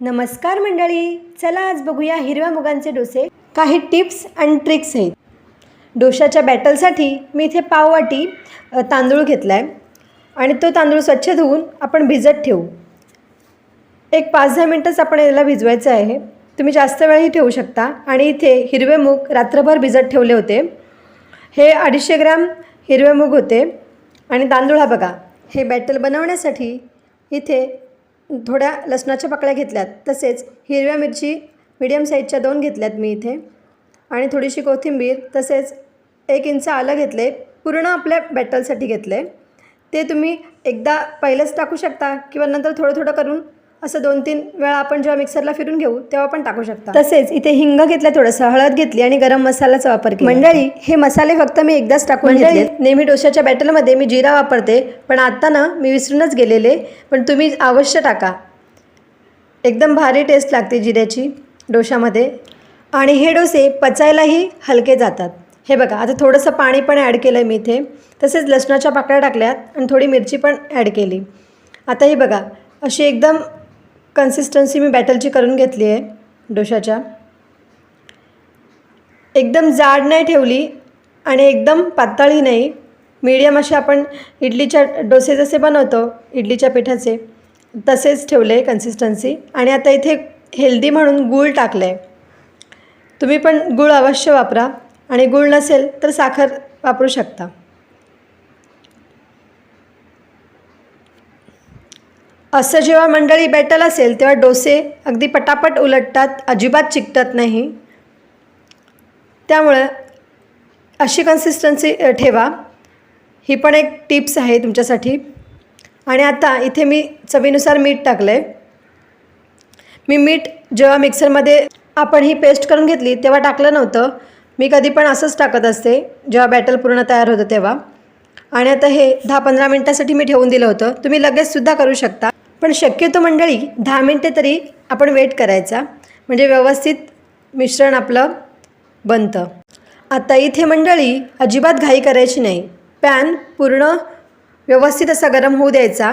नमस्कार मंडळी चला आज बघूया हिरव्या मुगांचे डोसे. काही टिप्स आणि ट्रिक्स आहेत. डोशाच्या बॅटलसाठी मी इथे पाववाटी तांदूळ घेतला आहे आणि तो तांदूळ स्वच्छ धुवून आपण भिजत ठेवू. एक पाच दहा मिनटंच आपण याला भिजवायचं आहे. तुम्ही जास्त वेळही ठेवू शकता. आणि इथे हिरवे मूग रात्रभर भिजत ठेवले होते. हे अडीचशे ग्रॅम हिरवे मूग होते. आणि तांदूळ हा बघा हे बॅटल बनवण्यासाठी इथे थोड्या लसणाच्या पाकळ्या घेतल्यात. तसेच हिरव्या मिरची मिडियम साईजच्या दोन घेतल्यात मी इथे. आणि थोडीशी कोथिंबीर तसेच एक इंच आलं घेतले. पूर्ण आपल्या बॅटलसाठी घेतले. ते तुम्ही एकदा पहिलंच टाकू शकता किंवा नंतर थोडं थोडं करून असं दोन तीन वेळा आपण जेव्हा मिक्सरला फिरून घेऊ तेव्हा पण टाकू शकता. तसेच इथे हिंग घेतलं थोडंसं हळद घेतली आणि गरम मसाल्याचा वापर केला. मंडळी हे मसाले फक्त मी एकदाच टाकून घेतले नेहमी डोशाच्या बॅटलमध्ये मी जिरा वापरते पण आता ना मी विसरूनच गेलेले पण तुम्ही अवश्य टाका. एकदम भारी टेस्ट लागते जिऱ्याची डोशामध्ये आणि हे डोसे पचायलाही हलके जातात. हे बघा आता थोडंसं पाणी पण ॲड केलं आहे मी इथे. तसेच लसणाच्या पाकळ्या टाकल्यात आणि थोडी मिरची पण ॲड केली. आता ही बघा अशी एकदम कन्सिस्टन्सी मी बॅटलची करून घेतली आहे डोशाच्या. एकदम जाड नाही ठेवली आणि एकदम पातळही नाही. मीडियम असे आपण इडलीच्या डोसे जसे बनवतो इडलीच्या पिठाचे तसेच ठेवले कन्सिस्टन्सी आणि आता इथे हेल्दी म्हणून गूळ टाकलं आहे तुम्ही पण गूळ अवश्य वापरा आणि गूळ नसेल तर साखर वापरू शकता. असं जेव्हा मंडळी बॅटल असेल तेव्हा डोसे अगदी पटापट उलटतात अजिबात चिकटत नाही. त्यामुळं अशी कन्सिस्टन्सी ठेवा. ही पण एक टिप्स आहे तुमच्यासाठी. आणि आता इथे मी चवीनुसार मीठ टाकलं आहे मी मीठ जेव्हा मिक्सरमध्ये आपण ही पेस्ट करून घेतली तेव्हा टाकलं नव्हतं. मी कधी पण असंच टाकत असते जेव्हा बॅटल पूर्ण तयार होतं तेव्हा. आणि आता हे दहा पंधरा मिनटासाठी मी ठेवून दिलं होतं. तुम्ही लगेचसुद्धा करू शकता. पण शक्यतो मंडळी दहा मिनटे तरी आपण वेट करायचा. म्हणजे व्यवस्थित मिश्रण आपलं बनतं. आता इथे मंडळी अजिबात घाई करायची नाही. पॅन पूर्ण व्यवस्थित असा गरम होऊ द्यायचा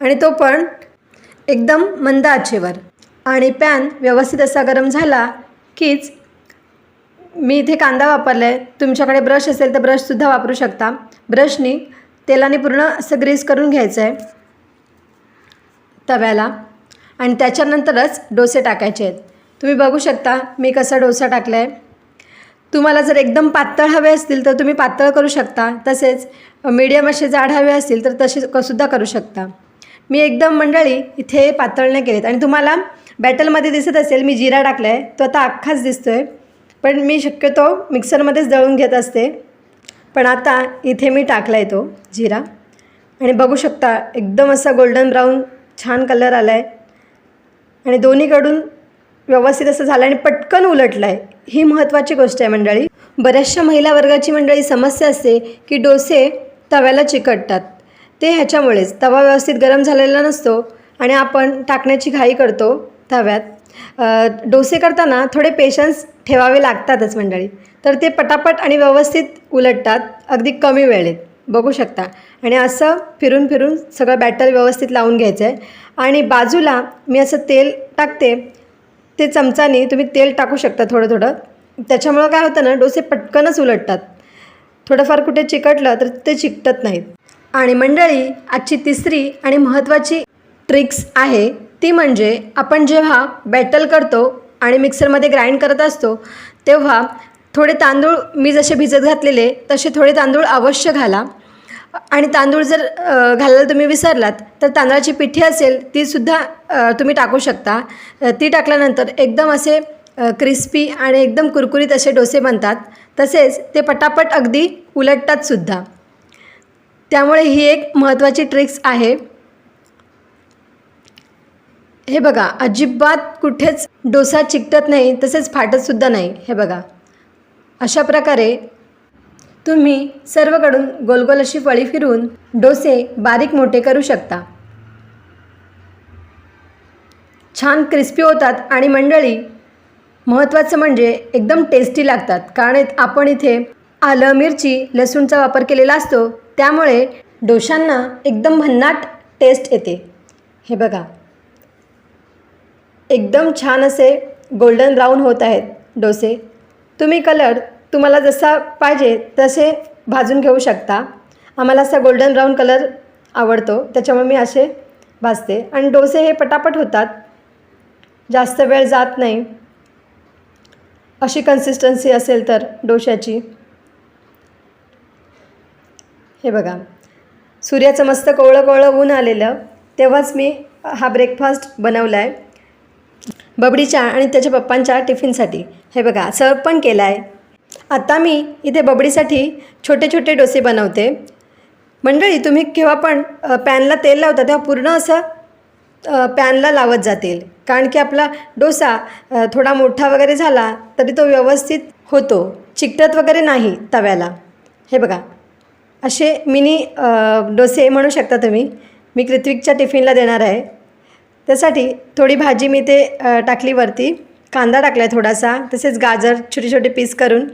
आणि तो पण एकदम मंद आचेवर. आणि पॅन व्यवस्थित असा गरम झाला कीच मी इथे कांदा वापरला आहे तुमच्याकडे ब्रश असेल तर ब्रशसुद्धा वापरू शकता. ब्रशनी तेलाने पूर्ण असं ग्रीस करून घ्यायचं आहे तव्याला. आणि त्याच्यानंतरच डोसे टाकायचे आहेत. तुम्ही बघू शकता मी कसा डोसा टाकला आहे तुम्हाला जर एकदम पातळ हवे असतील तर तुम्ही पातळ करू शकता. तसेच मीडियम असे जाड हवे असतील तर तसे सुद्धा करू शकता. मी एकदम मंडळी इथे पातळ नाही केलेत. आणि तुम्हाला बॅटलमध्ये दिसत असेल मी जिरा टाकला आहे तो आता अख्खाच दिसतो आहे पण मी शक्यतो मिक्सरमध्येच दळून घेत असते. पण आता इथे मी टाकला आहे तो जिरा. आणि बघू शकता एकदम असा गोल्डन ब्राऊन छान कलर आला आहे आणि दोन्हीकडून व्यवस्थित असं झालं आणि पटकन उलटलं आहे ही महत्त्वाची गोष्ट आहे मंडळी. बऱ्याचशा महिला वर्गाची मंडळी समस्या असते की डोसे तव्याला चिकटतात. ते ह्याच्यामुळेच तवा व्यवस्थित गरम झालेला नसतो आणि आपण टाकण्याची घाई करतो तव्यात. डोसे करताना थोडे पेशन्स ठेवावे लागतातच मंडळी. तर ते पटापट आणि व्यवस्थित उलटतात अगदी कमी वेळेत. बघू शकता. आणि असं फिरून फिरून सगळं बॅटर व्यवस्थित लावून घ्यायचं आहे आणि बाजूला मी असं तेल टाकते. ते चमचाने तुम्ही तेल टाकू शकता थोडं थोडं. त्याच्यामुळं काय होतं ना डोसे पटकनच उलटतात. थोडंफार कुठे चिकटलं तर ते चिकटत नाहीत. आणि मंडळी आजची तिसरी आणि महत्त्वाची ट्रिक्स आहे ती म्हणजे आपण जेव्हा बॅटल करतो आणि मिक्सरमध्ये ग्राइंड करत असतो तेव्हा थोडे तांदूळ मी जसे भिजत घातलेले तसे थोडे तांदूळ अवश्य घाला. आणि तांदूळ जर घालायला तुम्ही विसरलात तर तांदळाची पिठी असेल तीसुद्धा तुम्ही टाकू शकता. ती टाकल्यानंतर एकदम असे क्रिस्पी आणि एकदम कुरकुरीत असे डोसे बनतात. तसेच ते पटापट अगदी उलटतातसुद्धा त्यामुळे ही एक महत्त्वाची ट्रिक्स आहे. हे बघा अजिबात कुठेच डोसा चिकटत नाही तसेच फाटतसुद्धा नाही. हे बघा. अशा प्रकारे तुम्ही सर्वकडून गोलगोल अशी फळी फिरून डोसे बारीक मोठे करू शकता. छान क्रिस्पी होतात आणि मंडळी महत्त्वाचं म्हणजे एकदम टेस्टी लागतात. कारण आपण इथे आलं मिरची लसूणचा वापर केलेला असतो. त्यामुळे डोशांना एकदम भन्नाट टेस्ट येते. हे बघा. एकदम छान असे गोल्डन ब्राऊन होत आहेत डोसे. तुम्ही कलर तुम्हाला जसा पाहिजे तसे भाजून घेऊ शकता. आम्हाला असा गोल्डन ब्राऊन कलर आवडतो. त्याच्यामुळे मी असे भाजते. आणि डोसे हे पटापट होतात. जास्त वेळ जात नाही. अशी कन्सिस्टन्सी असेल तर डोश्याची. हे बघा. सूर्याचं मस्त कोवळं कोवळं ऊन आलेलं. तेव्हाच मी हा ब्रेकफास्ट बनवला आहे बबडीच्या आणि त्याच्या पप्पांच्या टिफिनसाठी. हे बघा सर्व पण केला आहे आता मी इथे बबडीसाठी छोटे छोटे डोसे बनवते. मंडळी तुम्ही केव्हा पण पॅनला तेल लावता तेव्हा पूर्ण असं पॅनला लावत जातील. कारण की आपला डोसा थोडा मोठा वगैरे झाला तरी तो व्यवस्थित होतो. चिकटत वगैरे नाही तव्याला. हे बघा. असे मिनी डोसे म्हणू शकता तुम्ही. मी कृत्विकच्या टिफिनला देणार आहे. त्यासाठी थोडी भाजी मी ते टाकली वरती. कांदा टाकला आहे थोडासा. तसेच गाजर छोटे छोटे पीस करून.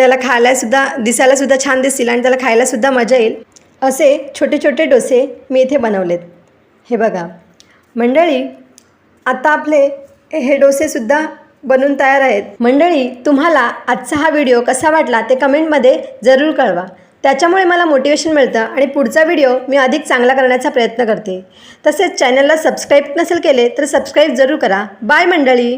त्याला खायलासुद्धा दिसायलासुद्धा छान दिसतील आणि त्याला खायलासुद्धा मजा येईल. असे छोटे छोटे डोसे मी इथे बनवलेत. हे बघा. मंडळी आता आपले हे डोसेसुद्धा बनून तयार आहेत. मंडळी तुम्हाला आजचा हा व्हिडिओ कसा वाटला ते कमेंटमध्ये जरूर कळवा. त्याच्यामुळे मला मोटिवेशन मिळतं आणि पुढचा व्हिडिओ मी अधिक चांगला करण्याचा प्रयत्न करते. तसेच चॅनलला सबस्क्राईब नसेल केले तर सबस्क्राईब जरूर करा. बाय मंडळी!